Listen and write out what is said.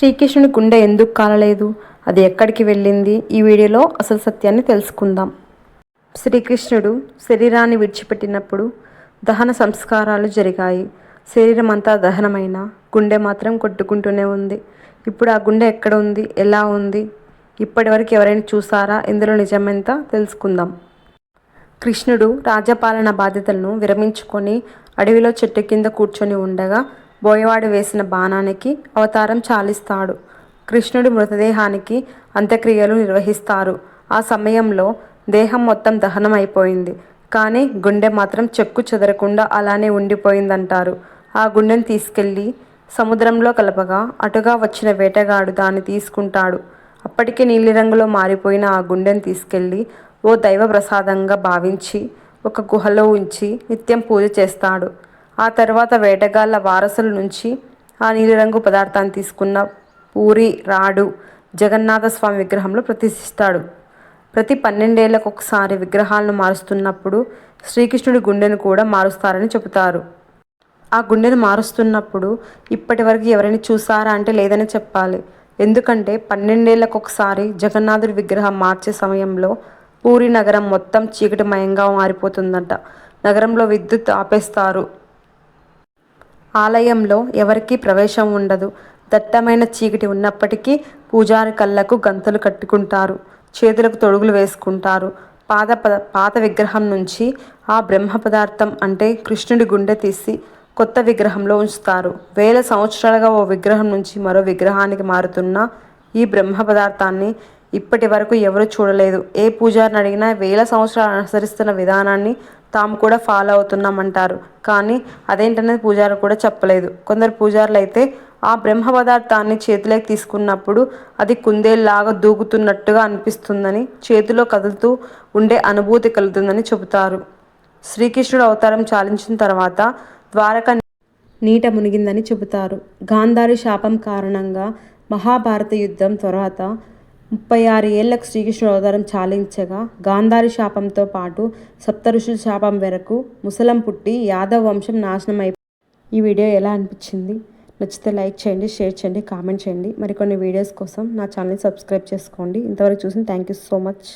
శ్రీకృష్ణుని గుండె ఎందుకు కాలలేదు అది ఎక్కడికి వెళ్ళింది? ఈ వీడియోలో అసలు సత్యాన్ని తెలుసుకుందాం. శ్రీకృష్ణుడు శరీరాన్ని విడిచిపెట్టినప్పుడు దహన సంస్కారాలు జరిగాయి. శరీరం అంతా దహనమైన గుండె మాత్రం కొట్టుకుంటూనే ఉంది. ఇప్పుడు ఆ గుండె ఎక్కడ ఉంది? ఎలా ఉంది? ఇప్పటివరకు ఎవరైనా చూసారా? ఇందులో నిజమెంత తెలుసుకుందాం. కృష్ణుడు రాజ్యపాలన బాధ్యతలను విరమించుకొని అడవిలో చెట్టు కింద కూర్చొని ఉండగా బోయవాడు వేసిన బాణానికి అవతారం చాలిస్తాడు. కృష్ణుడి మృతదేహానికి అంత్యక్రియలు నిర్వహిస్తారు. ఆ సమయంలో దేహం మొత్తం దహనం అయిపోయింది కానీ గుండె మాత్రం చెక్కు చెదరకుండా అలానే ఉండిపోయిందంటారు. ఆ గుండెను తీసుకెళ్ళి సముద్రంలో కలపగా అటుగా వచ్చిన వేటగాడు దాన్ని తీసుకుంటాడు. అప్పటికే నీలిరంగులో మారిపోయిన ఆ గుండెను తీసుకెళ్ళి ఓ దైవ ప్రసాదంగా భావించి ఒక గుహలో ఉంచి నిత్యం పూజ చేస్తాడు. ఆ తర్వాత వేటగాళ్ళ వారసుల నుంచి ఆ నీలిరంగు పదార్థాన్ని తీసుకున్న పూరి రాడు జగన్నాథ స్వామి విగ్రహంలో ప్రతిష్ఠిస్తాడు. ప్రతి పన్నెండేళ్ళకు ఒకసారి విగ్రహాలను మారుస్తున్నప్పుడు శ్రీకృష్ణుడి గుండెను కూడా మారుస్తారని చెబుతారు. ఆ గుండెను మారుస్తున్నప్పుడు ఇప్పటి వరకు ఎవరైనా చూసారా అంటే లేదని చెప్పాలి. ఎందుకంటే పన్నెండేళ్ళకు ఒకసారి జగన్నాథుడి విగ్రహం మార్చే సమయంలో పూరి నగరం మొత్తం చీకటిమయంగా మారిపోతుందంట. నగరంలో విద్యుత్ ఆపేస్తారు. ఆలయంలో ఎవరికీ ప్రవేశం ఉండదు. దట్టమైన చీకటి ఉన్నప్పటికీ పూజారి కళ్ళకు గంతలు కట్టుకుంటారు. చేతులకు తొడుగులు వేసుకుంటారు. పాత పద పాత విగ్రహం నుంచి ఆ బ్రహ్మ పదార్థం అంటే కృష్ణుడి గుండె తీసి కొత్త విగ్రహంలో ఉంచుతారు. వేల సంవత్సరాలుగా ఓ విగ్రహం నుంచి మరో విగ్రహానికి మారుతున్న ఈ బ్రహ్మ పదార్థాన్ని ఇప్పటి వరకు ఎవరు చూడలేదు. ఏ పూజారిని అడిగినా వేల సంవత్సరాలు అనుసరిస్తున్న విధానాన్ని తాము కూడా ఫాలో అవుతున్నామంటారు. కానీ అదేంటనేది పూజారు కూడా చెప్పలేదు. కొందరు పూజారులు అయితే ఆ బ్రహ్మ పదార్థాన్ని చేతిలోకి తీసుకున్నప్పుడు అది కుందేల్లాగా దూకుతున్నట్టుగా అనిపిస్తుందని చేతిలో కదులుతూ ఉండే అనుభూతి కలుగుతుందని చెబుతారు. శ్రీకృష్ణుడు అవతారం చాలించిన తర్వాత ద్వారక నీట మునిగిందని చెబుతారు. గాంధారి శాపం కారణంగా మహాభారత యుద్ధం తర్వాత ముప్పై ఆరు ఏళ్ళకు శ్రీకృష్ణుడు అవతారం చాలించగా గాంధారి శాపంతో పాటు సప్త ఋషుల శాపం వరకు ముసలం పుట్టి యాదవ్ వంశం నాశనం అయిపోయింది ఈ వీడియో ఎలా అనిపించింది? నచ్చితే లైక్ చేయండి షేర్ చేయండి కామెంట్ చేయండి. మరికొన్ని వీడియోస్ కోసం నా ఛానల్ని సబ్స్క్రైబ్ చేసుకోండి. ఇంతవరకు చూసిన థ్యాంక్ యూ సో మచ్.